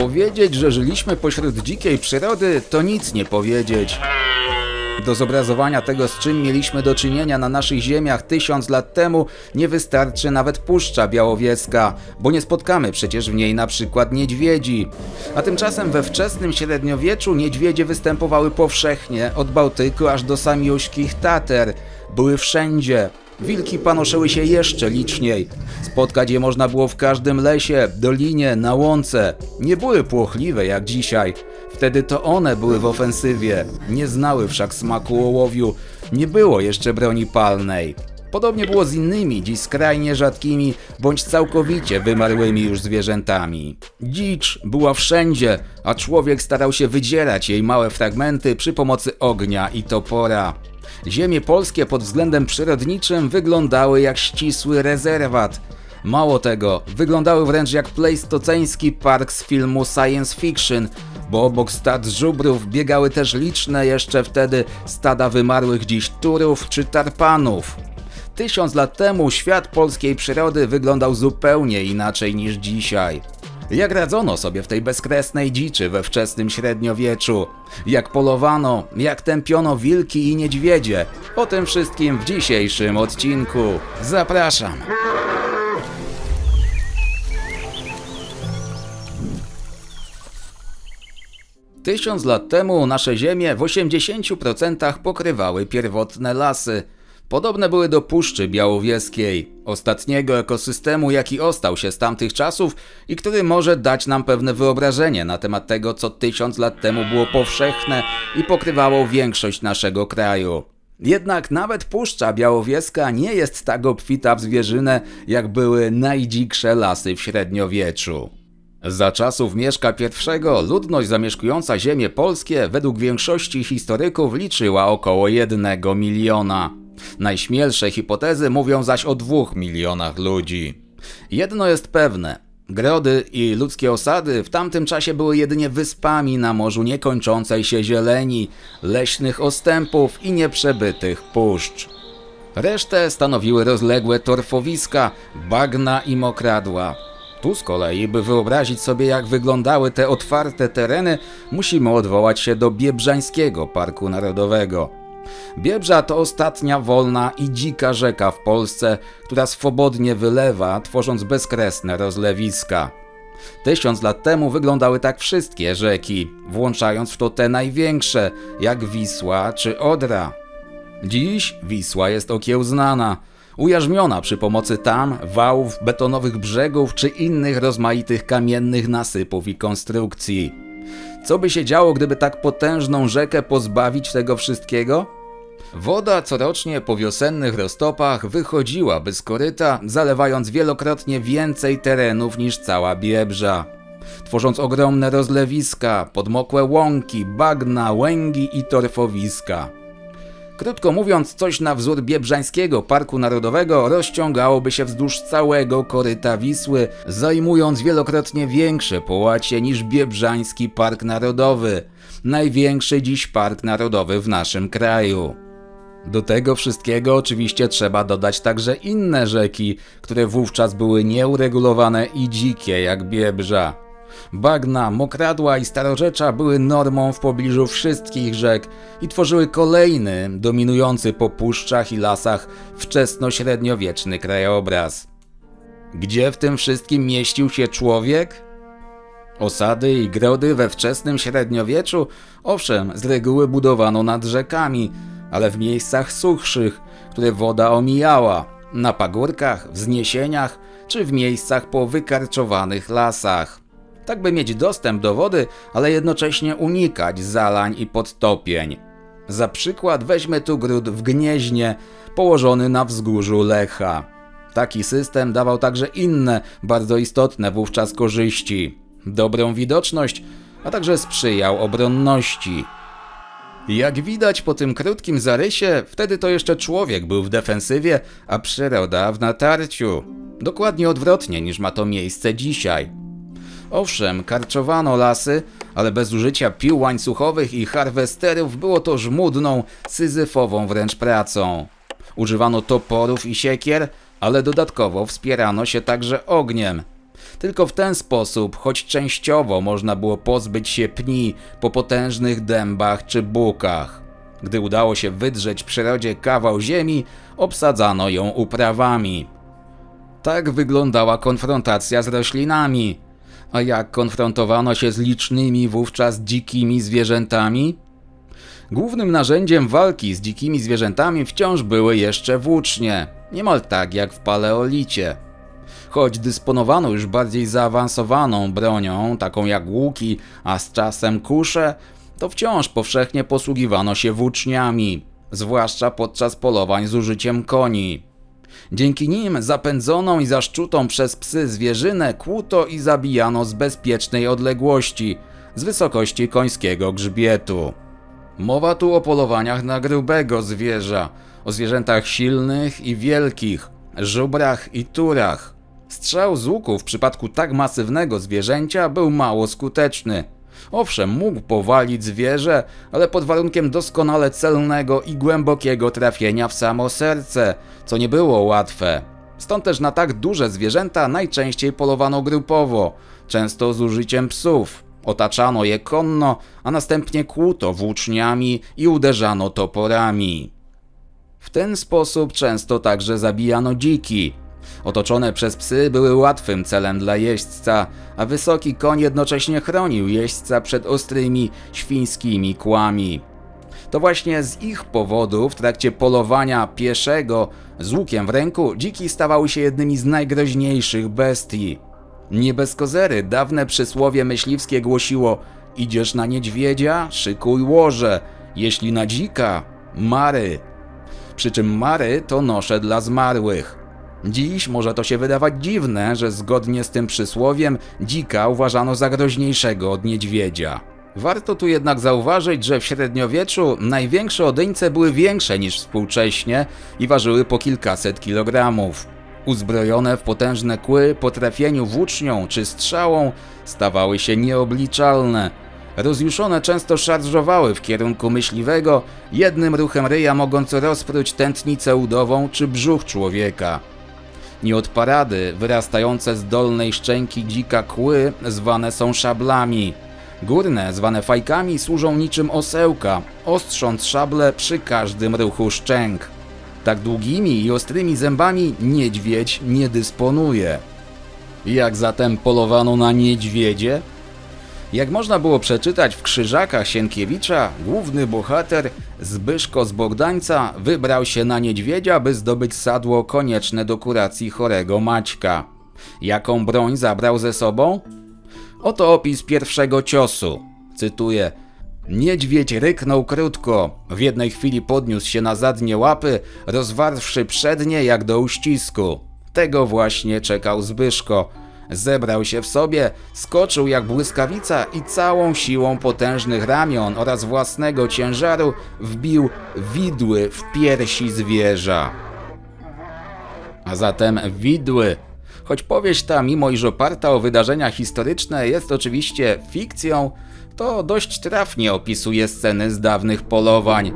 Powiedzieć, że żyliśmy pośród dzikiej przyrody, to nic nie powiedzieć. Do zobrazowania tego, z czym mieliśmy do czynienia na naszych ziemiach tysiąc lat temu, nie wystarczy nawet Puszcza Białowieska, bo nie spotkamy przecież w niej na przykład niedźwiedzi. A tymczasem we wczesnym średniowieczu niedźwiedzie występowały powszechnie, od Bałtyku aż do samiuśkich Tater. Były wszędzie. Wilki panoszyły się jeszcze liczniej. Spotkać je można było w każdym lesie, dolinie, na łące. Nie były płochliwe jak dzisiaj. Wtedy to one były w ofensywie. Nie znały wszak smaku ołowiu. Nie było jeszcze broni palnej. Podobnie było z innymi, dziś skrajnie rzadkimi, bądź całkowicie wymarłymi już zwierzętami. Dzicz była wszędzie, a człowiek starał się wydzierać jej małe fragmenty przy pomocy ognia i topora. Ziemie polskie pod względem przyrodniczym wyglądały jak ścisły rezerwat. Mało tego, wyglądały wręcz jak pleistoceński park z filmu science fiction, bo obok stad żubrów biegały też liczne jeszcze wtedy stada wymarłych dziś turów czy tarpanów. Tysiąc lat temu świat polskiej przyrody wyglądał zupełnie inaczej niż dzisiaj. Jak radzono sobie w tej bezkresnej dziczy we wczesnym średniowieczu? Jak polowano, jak tępiono wilki i niedźwiedzie? O tym wszystkim w dzisiejszym odcinku. Zapraszam! Tysiąc lat temu nasze ziemie w 80% pokrywały pierwotne lasy. Podobne były do Puszczy Białowieskiej, ostatniego ekosystemu, jaki ostał się z tamtych czasów i który może dać nam pewne wyobrażenie na temat tego, co tysiąc lat temu było powszechne i pokrywało większość naszego kraju. Jednak nawet Puszcza Białowieska nie jest tak obfita w zwierzynę, jak były najdziksze lasy w średniowieczu. Za czasów Mieszka I ludność zamieszkująca ziemie polskie według większości historyków liczyła około 1 miliona. Najśmielsze hipotezy mówią zaś o dwóch milionach ludzi. Jedno jest pewne. Grody i ludzkie osady w tamtym czasie były jedynie wyspami na morzu niekończącej się zieleni, leśnych ostępów i nieprzebytych puszcz. Resztę stanowiły rozległe torfowiska, bagna i mokradła. Tu z kolei, by wyobrazić sobie jak wyglądały te otwarte tereny, musimy odwołać się do Biebrzańskiego Parku Narodowego. Biebrza to ostatnia wolna i dzika rzeka w Polsce, która swobodnie wylewa, tworząc bezkresne rozlewiska. Tysiąc lat temu wyglądały tak wszystkie rzeki, włączając w to te największe, jak Wisła czy Odra. Dziś Wisła jest okiełznana, ujarzmiona przy pomocy tam, wałów, betonowych brzegów czy innych rozmaitych kamiennych nasypów i konstrukcji. Co by się działo, gdyby tak potężną rzekę pozbawić tego wszystkiego? Woda corocznie po wiosennych roztopach wychodziłaby z koryta, zalewając wielokrotnie więcej terenów niż cała Biebrza. Tworząc ogromne rozlewiska, podmokłe łąki, bagna, łęgi i torfowiska. Krótko mówiąc, coś na wzór Biebrzańskiego Parku Narodowego rozciągałoby się wzdłuż całego koryta Wisły, zajmując wielokrotnie większe połacie niż Biebrzański Park Narodowy, największy dziś park narodowy w naszym kraju. Do tego wszystkiego oczywiście trzeba dodać także inne rzeki, które wówczas były nieuregulowane i dzikie jak Biebrza. Bagna, mokradła i starorzecza były normą w pobliżu wszystkich rzek i tworzyły kolejny, dominujący po puszczach i lasach wczesnośredniowieczny krajobraz. Gdzie w tym wszystkim mieścił się człowiek? Osady i grody we wczesnym średniowieczu, owszem, z reguły budowano nad rzekami, ale w miejscach suchszych, które woda omijała, na pagórkach, wzniesieniach czy w miejscach po wykarczowanych lasach. Tak by mieć dostęp do wody, ale jednocześnie unikać zalań i podtopień. Za przykład weźmy tu gród w Gnieźnie, położony na wzgórzu Lecha. Taki system dawał także inne, bardzo istotne wówczas korzyści. Dobrą widoczność, a także sprzyjał obronności. Jak widać po tym krótkim zarysie, wtedy to jeszcze człowiek był w defensywie, a przyroda w natarciu. Dokładnie odwrotnie niż ma to miejsce dzisiaj. Owszem, karczowano lasy, ale bez użycia pił łańcuchowych i harwesterów było to żmudną, syzyfową wręcz pracą. Używano toporów i siekier, ale dodatkowo wspierano się także ogniem. Tylko w ten sposób, choć częściowo, można było pozbyć się pni po potężnych dębach czy bukach. Gdy udało się wydrzeć przyrodzie kawał ziemi, obsadzano ją uprawami. Tak wyglądała konfrontacja z roślinami. A jak konfrontowano się z licznymi wówczas dzikimi zwierzętami? Głównym narzędziem walki z dzikimi zwierzętami wciąż były jeszcze włócznie, niemal tak jak w paleolicie. Choć dysponowano już bardziej zaawansowaną bronią, taką jak łuki, a z czasem kusze, to wciąż powszechnie posługiwano się włóczniami, zwłaszcza podczas polowań z użyciem koni. Dzięki nim zapędzoną i zaszczutą przez psy zwierzynę kłuto i zabijano z bezpiecznej odległości, z wysokości końskiego grzbietu. Mowa tu o polowaniach na grubego zwierza, o zwierzętach silnych i wielkich, żubrach i turach. Strzał z łuku w przypadku tak masywnego zwierzęcia był mało skuteczny. Owszem, mógł powalić zwierzę, ale pod warunkiem doskonale celnego i głębokiego trafienia w samo serce, co nie było łatwe. Stąd też na tak duże zwierzęta najczęściej polowano grupowo, często z użyciem psów. Otaczano je konno, a następnie kłuto włóczniami i uderzano toporami. W ten sposób często także zabijano dziki. Otoczone przez psy były łatwym celem dla jeźdźca, a wysoki koń jednocześnie chronił jeźdźca przed ostrymi, świńskimi kłami. To właśnie z ich powodu w trakcie polowania pieszego z łukiem w ręku dziki stawały się jednymi z najgroźniejszych bestii. Nie bez kozery dawne przysłowie myśliwskie głosiło idziesz na niedźwiedzia, szykuj łoże, jeśli na dzika, mary. Przy czym mary to nosze dla zmarłych. Dziś może to się wydawać dziwne, że zgodnie z tym przysłowiem dzika uważano za groźniejszego od niedźwiedzia. Warto tu jednak zauważyć, że w średniowieczu największe odyńce były większe niż współcześnie i ważyły po kilkaset kilogramów. Uzbrojone w potężne kły po trafieniu włócznią czy strzałą stawały się nieobliczalne. Rozjuszone często szarżowały w kierunku myśliwego, jednym ruchem ryja mogąc rozpróć tętnicę udową czy brzuch człowieka. Nie od parady wyrastające z dolnej szczęki dzika kły zwane są szablami. Górne, zwane fajkami, służą niczym osełka, ostrząc szable przy każdym ruchu szczęk. Tak długimi i ostrymi zębami niedźwiedź nie dysponuje. Jak zatem polowano na niedźwiedzie? Jak można było przeczytać w Krzyżakach Sienkiewicza, główny bohater Zbyszko z Bogdańca wybrał się na niedźwiedzia, by zdobyć sadło konieczne do kuracji chorego Maćka. Jaką broń zabrał ze sobą? Oto opis pierwszego ciosu. Cytuję. Niedźwiedź ryknął krótko. W jednej chwili podniósł się na zadnie łapy, rozwarwszy przednie jak do uścisku. Tego właśnie czekał Zbyszko. Zebrał się w sobie, skoczył jak błyskawica i całą siłą potężnych ramion oraz własnego ciężaru wbił widły w piersi zwierza. A zatem widły. Choć powieść ta, mimo iż oparta o wydarzenia historyczne, jest oczywiście fikcją, to dość trafnie opisuje sceny z dawnych polowań.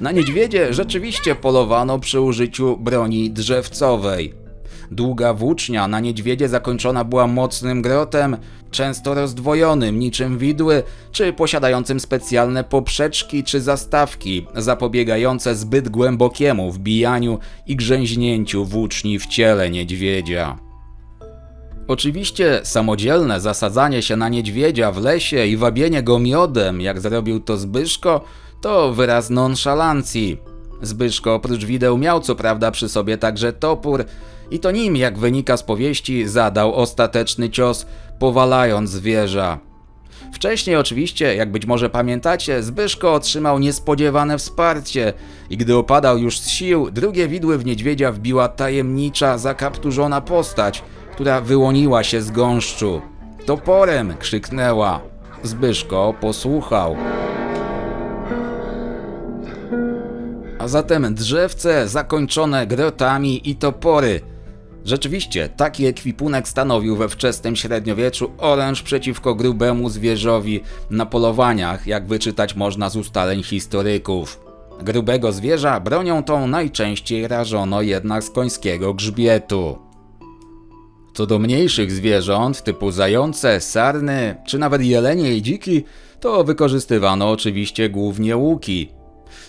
Na niedźwiedzie rzeczywiście polowano przy użyciu broni drzewcowej. Długa włócznia na niedźwiedzie zakończona była mocnym grotem, często rozdwojonym niczym widły, czy posiadającym specjalne poprzeczki czy zastawki zapobiegające zbyt głębokiemu wbijaniu i grzęźnięciu włóczni w ciele niedźwiedzia. Oczywiście samodzielne zasadzanie się na niedźwiedzia w lesie i wabienie go miodem, jak zrobił to Zbyszko, to wyraz nonszalancji. Zbyszko oprócz wideł miał co prawda przy sobie także topór i to nim, jak wynika z powieści, zadał ostateczny cios, powalając zwierza. Wcześniej oczywiście, jak być może pamiętacie, Zbyszko otrzymał niespodziewane wsparcie i gdy opadał już z sił, drugie widły w niedźwiedzia wbiła tajemnicza, zakapturzona postać, która wyłoniła się z gąszczu. Toporem! krzyknęła. Zbyszko posłuchał. A zatem drzewce zakończone grotami i topory. Rzeczywiście, taki ekwipunek stanowił we wczesnym średniowieczu oręż przeciwko grubemu zwierzowi na polowaniach, jak wyczytać można z ustaleń historyków. Grubego zwierza bronią tą najczęściej rażono jednak z końskiego grzbietu. Co do mniejszych zwierząt, typu zające, sarny, czy nawet jelenie i dziki, to wykorzystywano oczywiście głównie łuki.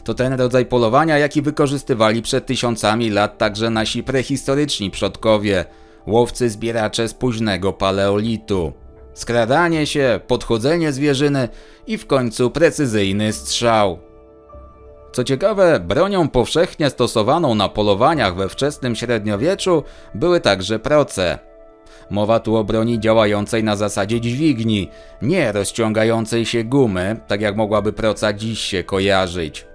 To ten rodzaj polowania, jaki wykorzystywali przed tysiącami lat także nasi prehistoryczni przodkowie, łowcy zbieracze z późnego paleolitu. Skradanie się, podchodzenie zwierzyny i w końcu precyzyjny strzał. Co ciekawe, bronią powszechnie stosowaną na polowaniach we wczesnym średniowieczu były także proce. Mowa tu o broni działającej na zasadzie dźwigni, nie rozciągającej się gumy, tak jak mogłaby proca dziś się kojarzyć.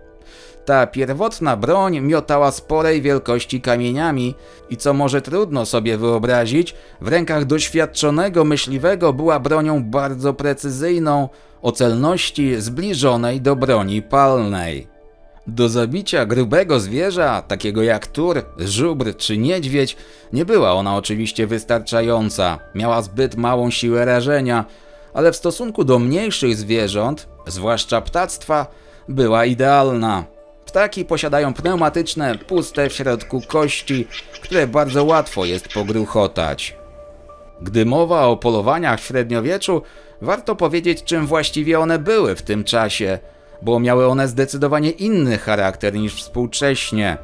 Ta pierwotna broń miotała sporej wielkości kamieniami i co może trudno sobie wyobrazić, w rękach doświadczonego myśliwego była bronią bardzo precyzyjną, o celności zbliżonej do broni palnej. Do zabicia grubego zwierza, takiego jak tur, żubr czy niedźwiedź, nie była ona oczywiście wystarczająca, miała zbyt małą siłę rażenia, ale w stosunku do mniejszych zwierząt, zwłaszcza ptactwa, była idealna. Ptaki posiadają pneumatyczne, puste w środku kości, które bardzo łatwo jest pogruchotać. Gdy mowa o polowaniach w średniowieczu, warto powiedzieć, czym właściwie one były w tym czasie, bo miały one zdecydowanie inny charakter niż współcześnie.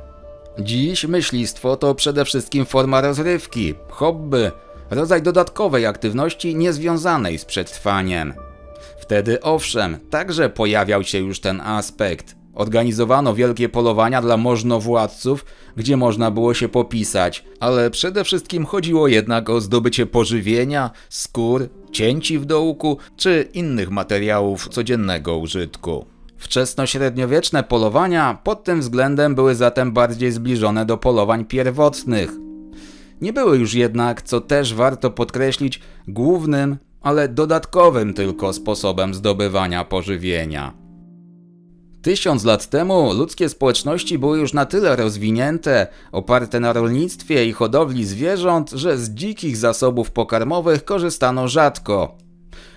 Dziś myślistwo to przede wszystkim forma rozrywki, hobby, rodzaj dodatkowej aktywności niezwiązanej z przetrwaniem. Wtedy owszem, także pojawiał się już ten aspekt. Organizowano wielkie polowania dla możnowładców, gdzie można było się popisać, ale przede wszystkim chodziło jednak o zdobycie pożywienia, skór, cięci w dołku czy innych materiałów codziennego użytku. Wczesnośredniowieczne polowania pod tym względem były zatem bardziej zbliżone do polowań pierwotnych. Nie były już jednak, co też warto podkreślić, głównym, ale dodatkowym tylko sposobem zdobywania pożywienia. Tysiąc lat temu ludzkie społeczności były już na tyle rozwinięte, oparte na rolnictwie i hodowli zwierząt, że z dzikich zasobów pokarmowych korzystano rzadko.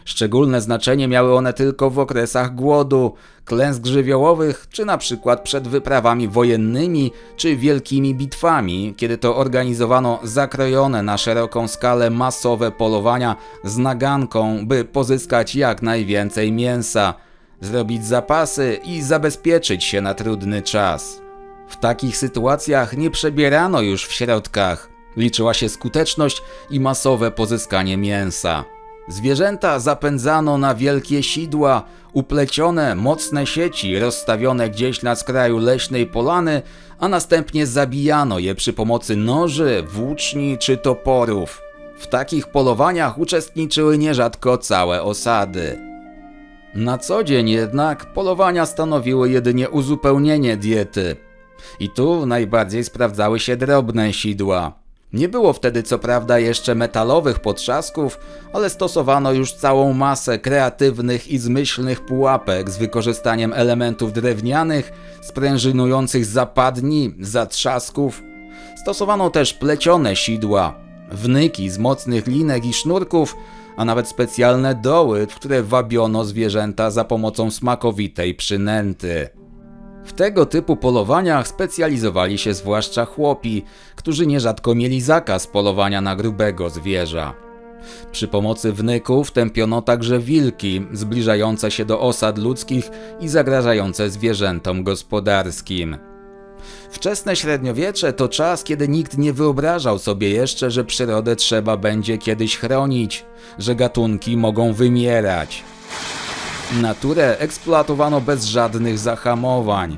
Szczególne znaczenie miały one tylko w okresach głodu, klęsk żywiołowych, czy na przykład przed wyprawami wojennymi, czy wielkimi bitwami, kiedy to organizowano zakrojone na szeroką skalę masowe polowania z naganką, by pozyskać jak najwięcej mięsa, zrobić zapasy i zabezpieczyć się na trudny czas. W takich sytuacjach nie przebierano już w środkach, liczyła się skuteczność i masowe pozyskanie mięsa. Zwierzęta zapędzano na wielkie sidła, uplecione mocne sieci rozstawione gdzieś na skraju leśnej polany, a następnie zabijano je przy pomocy noży, włóczni czy toporów. W takich polowaniach uczestniczyły nierzadko całe osady. Na co dzień jednak polowania stanowiły jedynie uzupełnienie diety. I tu najbardziej sprawdzały się drobne sidła. Nie było wtedy co prawda jeszcze metalowych potrzasków, ale stosowano już całą masę kreatywnych i zmyślnych pułapek z wykorzystaniem elementów drewnianych, sprężynujących zapadni, zatrzasków. Stosowano też plecione sidła, wnyki z mocnych linek i sznurków, a nawet specjalne doły, w które wabiono zwierzęta za pomocą smakowitej przynęty. W tego typu polowaniach specjalizowali się zwłaszcza chłopi, którzy nierzadko mieli zakaz polowania na grubego zwierza. Przy pomocy wnyków tępiono także wilki, zbliżające się do osad ludzkich i zagrażające zwierzętom gospodarskim. Wczesne średniowiecze to czas, kiedy nikt nie wyobrażał sobie jeszcze, że przyrodę trzeba będzie kiedyś chronić, że gatunki mogą wymierać. Naturę eksploatowano bez żadnych zahamowań.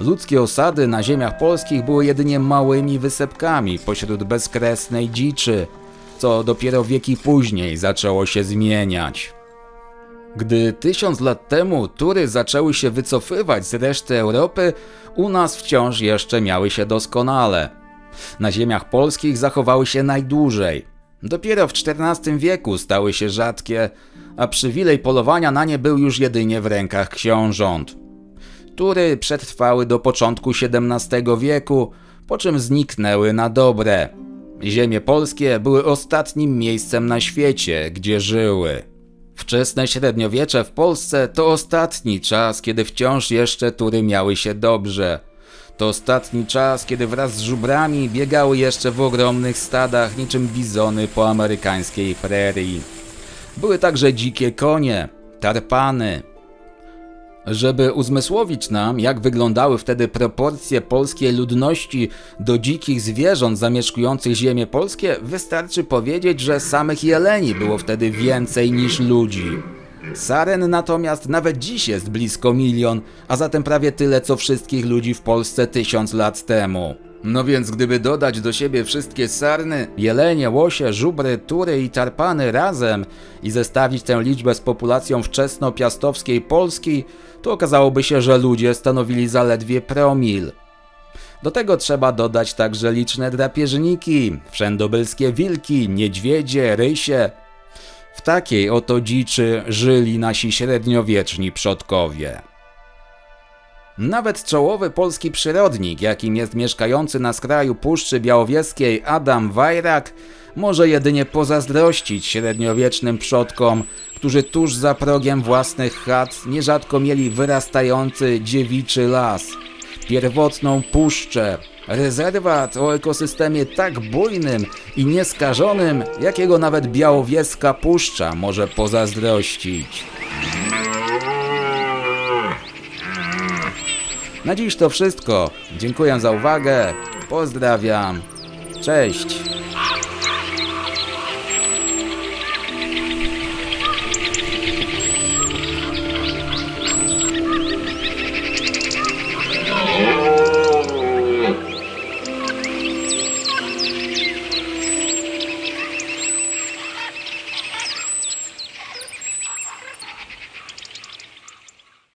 Ludzkie osady na ziemiach polskich były jedynie małymi wysepkami pośród bezkresnej dziczy, co dopiero wieki później zaczęło się zmieniać. Gdy tysiąc lat temu tury zaczęły się wycofywać z reszty Europy, u nas wciąż jeszcze miały się doskonale. Na ziemiach polskich zachowały się najdłużej. Dopiero w XIV wieku stały się rzadkie, a przywilej polowania na nie był już jedynie w rękach książąt. Tury przetrwały do początku XVII wieku, po czym zniknęły na dobre. Ziemie polskie były ostatnim miejscem na świecie, gdzie żyły. Wczesne średniowiecze w Polsce to ostatni czas, kiedy wciąż jeszcze tury miały się dobrze. To ostatni czas, kiedy wraz z żubrami biegały jeszcze w ogromnych stadach niczym bizony po amerykańskiej prerii. Były także dzikie konie, tarpany. Żeby uzmysłowić nam, jak wyglądały wtedy proporcje polskiej ludności do dzikich zwierząt zamieszkujących ziemię polskie, wystarczy powiedzieć, że samych jeleni było wtedy więcej niż ludzi. Saren natomiast nawet dziś jest blisko milion, a zatem prawie tyle co wszystkich ludzi w Polsce tysiąc lat temu. No więc gdyby dodać do siebie wszystkie sarny, jelenie, łosie, żubry, tury i tarpany razem i zestawić tę liczbę z populacją wczesnopiastowskiej Polski, to okazałoby się, że ludzie stanowili zaledwie promil. Do tego trzeba dodać także liczne drapieżniki, wszędobylskie wilki, niedźwiedzie, rysie. W takiej oto dziczy żyli nasi średniowieczni przodkowie. Nawet czołowy polski przyrodnik, jakim jest mieszkający na skraju Puszczy Białowieskiej Adam Wajrak, może jedynie pozazdrościć średniowiecznym przodkom, którzy tuż za progiem własnych chat nierzadko mieli wyrastający dziewiczy las, pierwotną puszczę, rezerwat o ekosystemie tak bujnym i nieskażonym, jakiego nawet białowieska puszcza może pozazdrościć. Na dziś to wszystko. Dziękuję za uwagę. Pozdrawiam. Cześć.